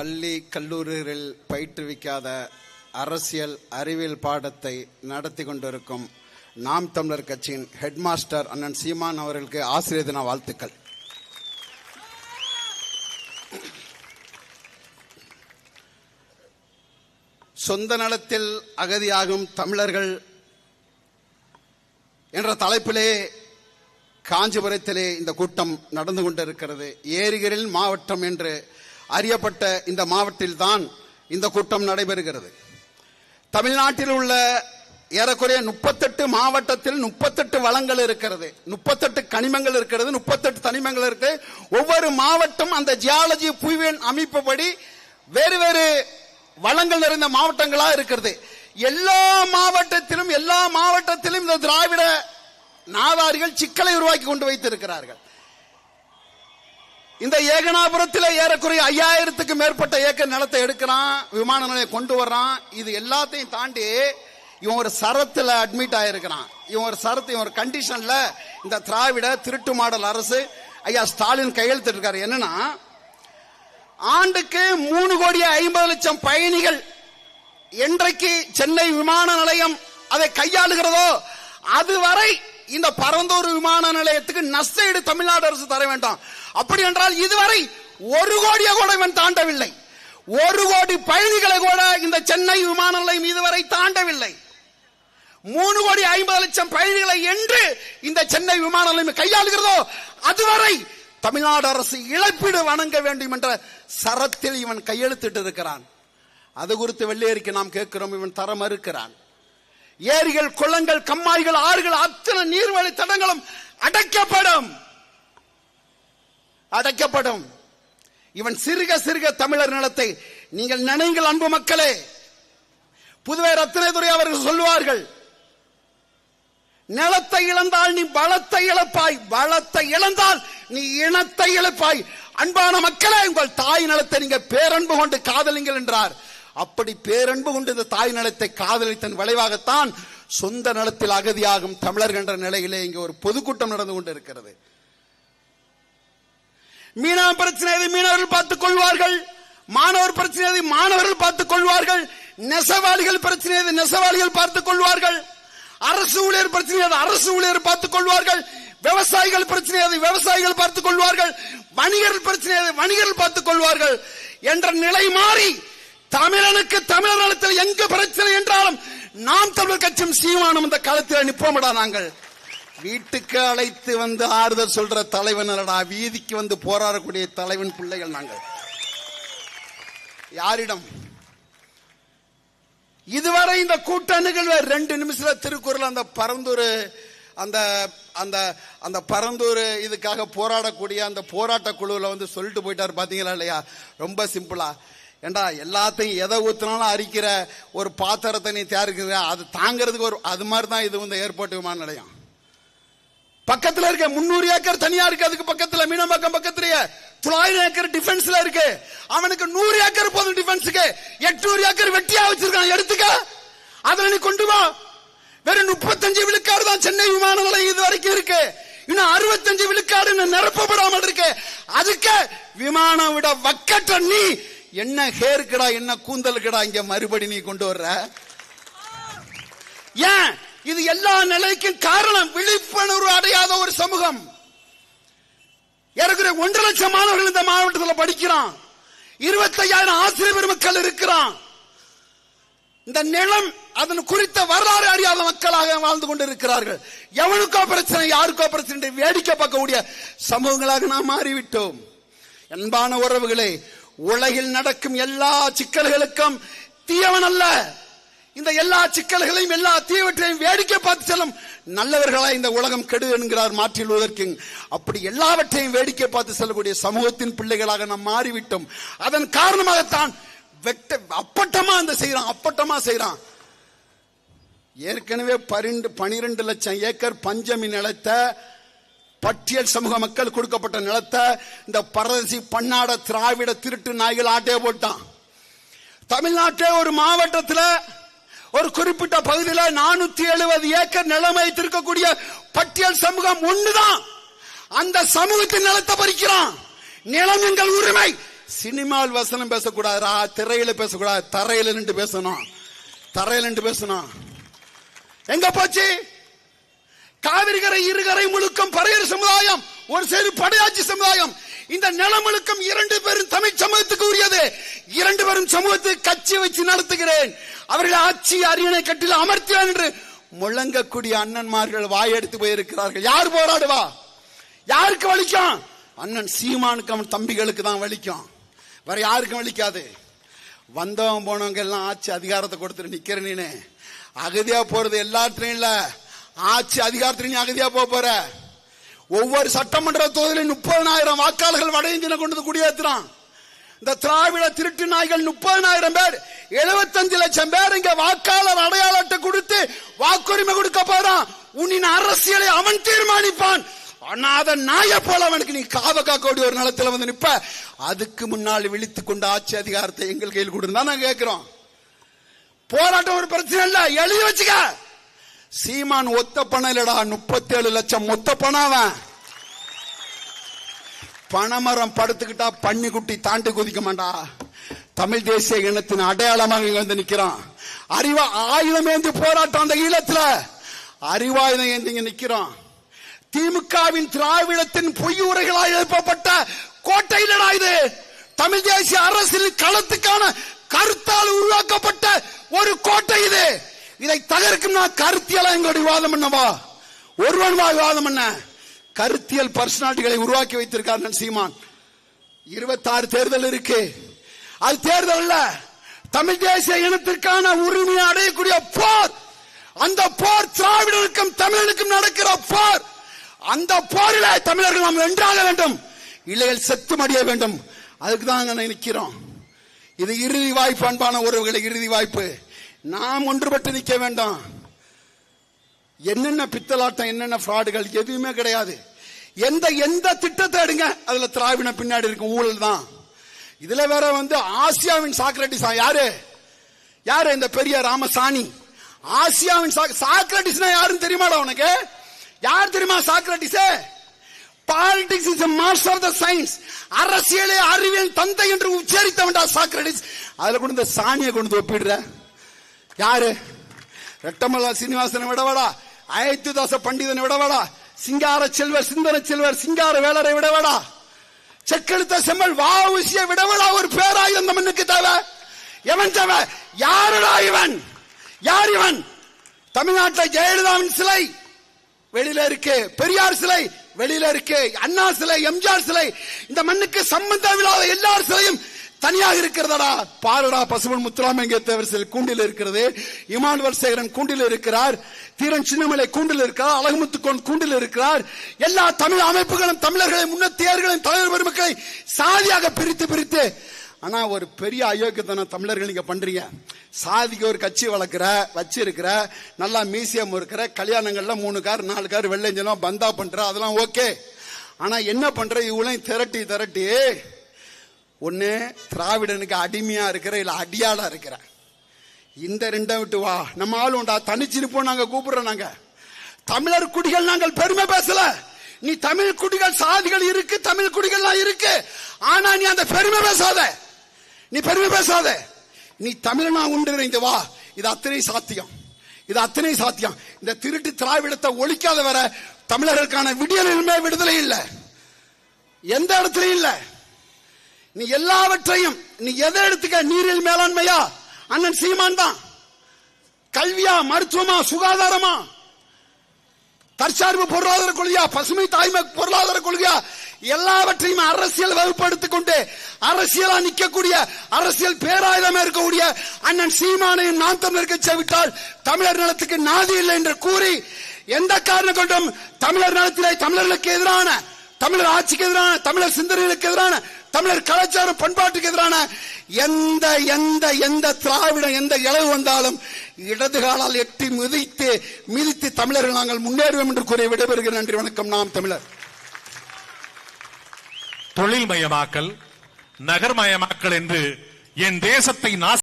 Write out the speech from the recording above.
பள்ளி கல்லூரிகளில் பயிற்றுவிக்காத அரசியல் அறிவியல் பாடத்தை நடத்தி கொண்டிருக்கும் நாம் தமிழர் கட்சியின் ஹெட்மாஸ்டர் அண்ணன் சீமான் அவர்களுக்கு ஆசிரியர் தின வாழ்த்துக்கள். சொந்த நலத்தில் அகதியாகும் தமிழர்கள் என்ற தலைப்பிலே காஞ்சிபுரத்திலே இந்த கூட்டம் நடந்து கொண்டிருக்கிறது. ஏரிகளில் மாவட்டம் என்று அறியப்பட்ட இந்த மாவட்டத்தில்தான் இந்த கூட்டம் நடைபெறுகிறது. தமிழ்நாட்டில் உள்ள ஏறக்குறைய முப்பத்தெட்டு மாவட்டத்தில் முப்பத்தெட்டு வளங்கள் இருக்கிறது. முப்பத்தெட்டு கனிமங்கள் இருக்கிறது முப்பத்தெட்டு தனிமங்கள் இருக்கு ஒவ்வொரு மாவட்டம் அந்த ஜியாலஜி புவியியல் அமைப்புப்படி வேறு வேறு வளங்கள் நிறைந்த மாவட்டங்களா இருக்கிறது. எல்லா மாவட்டத்திலும் எல்லா மாவட்டத்திலும் இந்த திராவிட நாதாரிகள் சிக்கலை உருவாக்கி கொண்டு வைத்திருக்கிறார்கள். இந்த ஏகனாபுரத்தில் ஏறக்குறைய ஐயாயிரத்துக்கு மேற்பட்ட ஏக்கர் நிலத்தை எடுக்கிறான் விமான நிலையம் கொண்டு வர்றான். இது எல்லாத்தையும் தாண்டி இவன் ஒரு சரத்தில் அட்மிட் ஆயிருக்கிறான். இவன் ஒரு சரத்து இவன் ஒரு கண்டிஷன்ல இந்த திராவிட திருட்டு மாடல் அரசு ஐயா ஸ்டாலின் கையெழுத்து இருக்காரு என்னன்னா ஆண்டுக்கு மூணு கோடி ஐம்பது லட்சம் பயணிகள் என்றைக்கு சென்னை விமான நிலையம் அதை கையாளுகிறதோ அதுவரை இந்த பரந்தூர் விமான நிலையத்துக்கு நஷ்டஈடு தமிழ்நாடு அரசு தர வேண்டாம். அப்படி என்றால் இதுவரை ஒரு கோடியை கூட இவன் தாண்டவில்லை. ஒரு கோடி பயணிகளை கூட இந்த சென்னை விமான நிலையம் இதுவரை தாண்டவில்லை. மூணு கோடி ஐம்பது லட்சம் பயணிகளை என்று இந்த சென்னை விமான நிலையம் கையாளுகிறதோ அதுவரை தமிழ்நாடு அரசு இழப்பீடு வணங்க வேண்டும் என்ற சரத்தில் இவன் கையெழுத்திட்டு இருக்கிறான் அது குறித்து வெள்ளையறிக்கை நாம் கேட்கிறோம் இவன் தர மறுக்கிறான். ஏரிகள் குளங்கள் கம்மாய்கள் ஆறுகள் அத்தனை நீர்வழி தடங்களும் அடைக்கப்படும். அடைக்கப்படும். இவன் சிறுக சிறுக தமிழர் நிலத்தை நீங்கள் நினைங்கள் அன்பு மக்களே. புதுவை ரத்னதுரை அவர்கள் சொல்லுவார்கள் நிலத்தை இழந்தால் நீ பலத்தை இழப்பாய் பலத்தை இழந்தால் நீ இனத்தை இழப்பாய். அன்பான மக்களே உங்கள் தாய் நிலத்தை நீங்கள் பேரன்பு கொண்டு காதலிங்கள் என்றார். அப்படி பேரன்பு கொண்டு இந்த தாய் நிலத்தை காதலித்தன் விளைவாகத்தான் சொந்த நிலத்தில் அகதியாகும் தமிழர் என்ற நிலையிலே இங்கே ஒரு பொதுக்கூட்டம் நடந்து கொண்டு இருக்கிறது மீனவ பிரச்சனை மீனவர்கள் பார்த்துக் கொள்வார்கள்? மாணவர் பிரச்சனை மாணவர்கள் பார்த்துக் கொள்வார்கள்? நெசவாளிகள் பிரச்சனை நெசவாளிகள் பார்த்துக் கொள்வார்கள்? அரசு ஊழியர் பிரச்சனை அரசு ஊழியர் பார்த்துக் கொள்வார்கள்? விவசாயிகள் பிரச்சனை அதை விவசாயிகள் பார்த்துக் கொள்வார்கள்? வணிகர்கள் பிரச்சனை அது வணிகர்கள் பார்த்துக் கொள்வார்கள்? என்ற நிலை மாறி தமிழனுக்கு தமிழர் நலத்தில் எங்க பிரச்சனை என்றாலும் நாம் தமிழர் கட்சியும் சீமானும் இந்த காலத்தில் நிற்போமடா நாங்கள்? வீட்டுக்கு அழைத்து வந்து ஆறுதல் சொல்ற தலைவன் அல்லடா வீதிக்கு வந்து போராடக்கூடிய தலைவன் பிள்ளைகள் நாங்கள். யாரிடம்? இதுவரை இந்த கூட்ட நிகழ்வு ரெண்டு நிமிஷத்துல திருக்குறள் அந்த பரந்தூர் அந்த அந்த அந்த பரந்தூர் இதுக்காக போராடக்கூடிய அந்த போராட்ட குழுவில் வந்து சொல்லிட்டு போயிட்டார் பாத்தீங்களா இல்லையா? ரொம்ப சிம்பிளா. ஏண்டா எல்லாத்தையும் எதை ஊத்தினாலும் அரிக்கிற ஒரு பாத்திரத்தை நீ தயாரிக்கிற அது தாங்கிறதுக்கு ஒரு அது மாதிரி தான் இது வந்து ஏர்போர்ட் விமான நிலையம். பக்கத்துல இருக்க முன்னூறு ஏக்கர் தனியா இருக்கு அதுக்கு பக்கத்துல மீனம்பாக்கம் பக்கத்துலயே. தொள்ளாயிரம் ஏக்கர் டிஃபென்ஸ்ல இருக்கு. அவனுக்கு நூறு ஏக்கர் போதும் டிஃபென்ஸுக்கு எட்நூறு ஏக்கர் வெட்டியா வச்சிருக்கான் எடுத்துக்க. அதுல நீ கொண்டு வா. வெறும் முப்பத்தஞ்சு விழுக்காடு தான் சென்னை விமான நிலையம் இது வரைக்கும் இருக்கு. இன்னும் அறுபத்தஞ்சு விழுக்காடு நிரப்பப்படாமல் இருக்கு. அதுக்கு விமானம் விட வக்கற்ற நீ என்ன ஹேருக்குடா என்ன கூந்தலுக்குடா இங்க மறுபடி நீ கொண்டு வர்ற? ஏன்? இது எல்லா நிலைக்கும் காரணம். விழிப்புணர்வு அடையாத ஒரு சமூகம். ஏறக்குறைய ஒன்றரை லட்சம் மாணவர்கள் இந்த மாவட்டத்தில் படிக்கிறான். இருபத்தையாயிரம் ஆசிரியர் மக்கள் இருக்கிறான். இந்த நிலம் அதன் குறித்த வரலாறு அறியாத மக்களாக வாழ்ந்து கொண்டு இருக்கிறார்கள் எவனுக்கோ பிரச்சனை யாருக்கோ பிரச்சனை வேடிக்கை பார்க்கக்கூடிய சமூகங்களாக நாம் மாறிவிட்டோம். அன்பான உறவுகளை உலகில் நடக்கும் எல்லா சிக்கல்களுக்கும் தீயவன் அல்ல. இந்த எல்லா சிக்கல்களையும் எல்லா தீவற்றையும் வேடிக்கை பார்த்து செல்லும் நல்லவர்களா இந்த உலகம் கெடு என்கிறார் மாற்றில் லூதர் அப்படி எல்லாவற்றையும் வேடிக்கை பார்த்து செல்லக்கூடிய சமூகத்தின் பிள்ளைகளாக நாம் மாறிவிட்டோம். அதன் காரணமாகத்தான் வெட்ட அப்பட்டமா அந்த செய்யறான் அப்பட்டமா செய்யறான் ஏற்கனவே பரிண்டு பனிரெண்டு லட்சம் ஏக்கர் பஞ்சமி நிலத்தை பட்டியல் சமூக மக்கள் கொடுக்கப்பட்ட நிலத்தை இந்த பரதசி பன்னாட திராவிட திருட்டு நாய்கள் ஆட்டே போட்டான். தமிழ்நாட்டே ஒரு மாவட்டத்தில் ஒரு குறிப்பிட்ட பகுதியில் நானூத்தி எழுபது ஏக்கர் நிலம் வைத்திருக்கக்கூடிய பட்டியல் சமூகம் ஒண்ணுதான். அந்த சமூகத்தின் நிலத்தை பறிக்கிறான். நிலம் எங்கள் உரிமை. சினிமாவில் வசனம் பேசக்கூடாதுடா திரையில பேசக்கூடாது. தரையில நின்று பேசணும். தரையில நின்று பேசணும். எங்க போச்சு? காவிரிகரை இருகரை முழுக்கம் பறையர் சமுதாயம் ஒரு சேரி படையாட்சி சமுதாயம். இந்த நிலமுழுக்கம் இரண்டு பேரும் தமிழ் சமூகத்துக்கு உரியது. இரண்டு பேரும் சமூகத்துக்கு கட்சி வச்சு நடத்துகிறேன். அவர்கள் ஆட்சி அரியணை கட்டில் அமர்த்தியார் என்று முழங்கக்கூடிய அண்ணன்மார்கள் வாயெடுத்து போயிருக்கிறார்கள். யார் போராடுவா? யாருக்கு வலிக்கும்? அண்ணன் சீமானுக்கு அவன் தம்பிகளுக்கு தான் வலிக்கும். வேற யாருக்கும் வலிக்காது. வந்தவன் போனவங்க எல்லாம் ஆட்சி அதிகாரத்தை கொடுத்துட்டு நிக்கிற நீனு. அகதியா போறது எல்லாத்துலயும் இல்லை. ஆட்சி அதிகாரத்துல நீ அகதியா போக போற. ஒவ்வொரு சட்டமன்ற தொகுதியிலும் முப்பதனாயிரம் வாக்காளர்கள் வட இந்தியனை கொண்டு வந்து குடியேற்றுறான் இந்த திராவிட திருட்டு நாய்கள் முப்பதனாயிரம் பேர் எழுபத்தஞ்சு லட்சம் பேர் இங்க வாக்காளர் அடையாள அட்டை கொடுத்து வாக்குரிமை கொடுக்க போறான். உன்னின் அரசியலை அவன் தீர்மானிப்பான். அண்ணாத நாய போல அவனுக்கு நீ காவக்கா காக்கோடி ஒரு நிலத்துல வந்து நிப்ப. அதுக்கு முன்னால் விழித்து கொண்ட ஆட்சி அதிகாரத்தை எங்கள் கையில் கொடுந்தா நாங்க கேட்கிறோம் போராட்டம் ஒரு பிரச்சனை இல்ல எழுதி வச்சுக்க. சீமான் ஒத்த பணம் இல்லடா முப்பத்தி ஏழு லட்சம் மொத்த பணம் அவன். பனைமரம் படுத்துக்கிட்டா பன்னிக்குட்டி தாண்டி குதிக்க மாட்டா. தமிழ் தேசிய இனத்தின் அடையாளமாக இங்க வந்து நிக்கிறான். அறிவா ஆயுதம் ஏந்தி போராட்டம் அந்த ஈழத்துல. அறிவாயுதம் ஏந்தி இங்க நிக்கிறோம் திமுகவின் திராவிடத்தின் பொய் உரைகளால் எழுப்பப்பட்ட கோட்டையிலடா இது. தமிழ் தேசிய அரசியல் களத்துக்கான கருத்தால் உருவாக்கப்பட்ட ஒரு கோட்டை இது. இதை தகர்க்கும் நான் கருத்தியலா எங்களுடைய விவாதம் பண்ணவா? ஒருவன் வா விவாதம் பண்ண. கருத்தியல் பர்சனாலிட்டிகளை உருவாக்கி வைத்திருக்கார் சீமான். இருபத்தாறு தேர்தல் இருக்கு. அது தேர்தல் தமிழ் தேசிய இனத்திற்கான உரிமையை அடையக்கூடிய போர். அந்த போர் திராவிடனுக்கும் தமிழனுக்கும் நடக்கிற போர். அந்த போரில தமிழர்கள் நாம் வென்றாக வேண்டும். இல்லையில் செத்து மடிய வேண்டும். அதுக்கு தான் நினைக்கிறோம் இது இறுதி வாய்ப்பு அன்பான உறவுகளை இறுதி வாய்ப்பு. நாம் ஒன்றுபட்டு நிற்க வேண்டாம். என்னென்ன பித்தலாட்டம் என்னென்ன ஃப்ராடுகள் எதுவுமே கிடையாது. எந்த எந்த திட்டத்தை எடுங்க அதுல திராவிட பின்னாடி இருக்கும் ஊழல் தான். இதுல வேற வந்து ஆசியாவின் சாக்ரட்டிஸ் யாரு? யாரு இந்த பெரிய ராமசாணி? ஆசியாவின் சாக்ரட்டிஸ்னா யாருன்னு தெரியுமாடா உனக்கு? யார் தெரியுமா Socrates? Politics is master of the science அரசியலே அறிவியல் தந்தை என்று உச்சரித்தவன்டா சாக்ரட்டிஸ். அதுல கொண்டு இந்த சாணியை கொண்டு ஒப்பிடுற. யாரு? ரெட்டமல்லா சீனிவாசனை விடவாடா. அயத்துதாச பண்டிதனை விடவாடா. சிங்கார செல்வர் சிந்தன செல்வர் சிங்கார வேலரை விடவாடா. செக்கெழுத்த செம்மல் வாவுசிய விடவடா. ஒரு பேராயுதம் அந்த மண்ணுக்கு தேவை. எவன் தேவை? யாருடா இவன்? யார் இவன்? தமிழ்நாட்டில் ஜெயலலிதாவின் சிலை வெளியில இருக்கு. பெரியார் சிலை வெளியில இருக்கு. அண்ணா சிலை எம்ஜிஆர் சிலை. இந்த மண்ணுக்கு சம்பந்தம் இல்லாத எல்லார் சிலையும் தனியாக இருக்கிறதடா. பாருடா பசுமன் முத்துராமலிங்க தேவர் சிலை கூண்டில் இருக்கிறது. இமானுவல் சேகரன் கூண்டில் இருக்கிறார். தீரன் சின்னமலை கூண்டில் இருக்கிறார். அழகுமுத்துக்கோன் கூண்டில் இருக்கிறார். எல்லா தமிழ் அமைப்புகளும் தமிழர்களை முன்னத்தியர்களின் தலைவர் பெருமக்களை சாதியாக பிரித்து பிரித்து. ஆனா ஒரு பெரிய அயோக்கியத்தனம் தமிழர்கள் நீங்க பண்றீங்க. சாதிக்கு ஒரு கட்சி வளர்க்குற வச்சிருக்கிற நல்லா மியூசியம் இருக்கிற கல்யாணங்கள்ல மூணு கார் நாலு கார் வெள்ளைஞ்சனம் பந்தா பண்ற அதெல்லாம் ஓகே. ஆனா என்ன பண்ற? இவளையும் திரட்டி திரட்டி ஒன்று திராவிடனுக்கு அடிமையா இருக்கிற இல்ல அடியாளா இருக்கிற. இந்த ரெண்டை விட்டு வா. நம்ம ஆள் உண்டா? தனிச்சிருப்போம் நாங்க கூப்பிடுறோம் நாங்க. தமிழர் குடிகள் நாங்கள் பெருமை பேசல. நீ தமிழ் குடிகள் சாதிகள் இருக்கு தமிழ் குடிகள்லாம் இருக்கு. ஆனா நீ அந்த பெருமை பேசாத. நீ பெருமை பேசாத. நீ தமிழனா உண்டு இந்த வா. இது அத்தனை சாத்தியம். இது அத்தனை சாத்தியம். இந்த திருட்டு திராவிடத்தை ஒழிக்காத வர தமிழர்களுக்கான விடியலுமே விடுதலை இல்லை. எந்த இடத்துலயும் இல்லை. நீ எல்லாவற்றையும் நீ எதை எடுத்துக்க? நீரில் மேலாண்மையா? அண்ணன் சீமான் தான். கல்வியா மருத்துவமா சுகாதாரமா? தற்சார்பு பொருளாதார கொள்கையா? பசுமை தாய்மை பொருளாதார கொள்கையா? எல்லாவற்றையும் அரசியல் வகுப்படுத்திக் கொண்டு அரசியலா நிற்கக்கூடிய அரசியல் பேராயுதமா இருக்கக்கூடிய அண்ணன் சீமானையும் நாம் தமிழர் கட்சியை விட்டால் தமிழர் நலத்துக்கு நாதி இல்லை என்று கூறி எந்த காரணம் கொண்டும் தமிழர் நலத்திலே தமிழர்களுக்கு எதிரான தமிழர் ஆட்சிக்கு எதிரான தமிழர் சிந்தனைகளுக்கு எதிரான தமிழர் கலாச்சாரம் பண்பாட்டுக்கு எதிரான எந்த எந்த எந்த திராவிடம் எந்த இளவு வந்தாலும் இடதுகாலால் எட்டி மிதித்து மிதித்து தமிழர்கள் நாங்கள் முன்னேறுவோம் என்று கூறி விடைபெறுகிற நன்றி வணக்கம். நாம் தமிழர். தொழில்மயமாக்கல் நகர்மயமாக்கல் என்று என் தேசத்தை நாச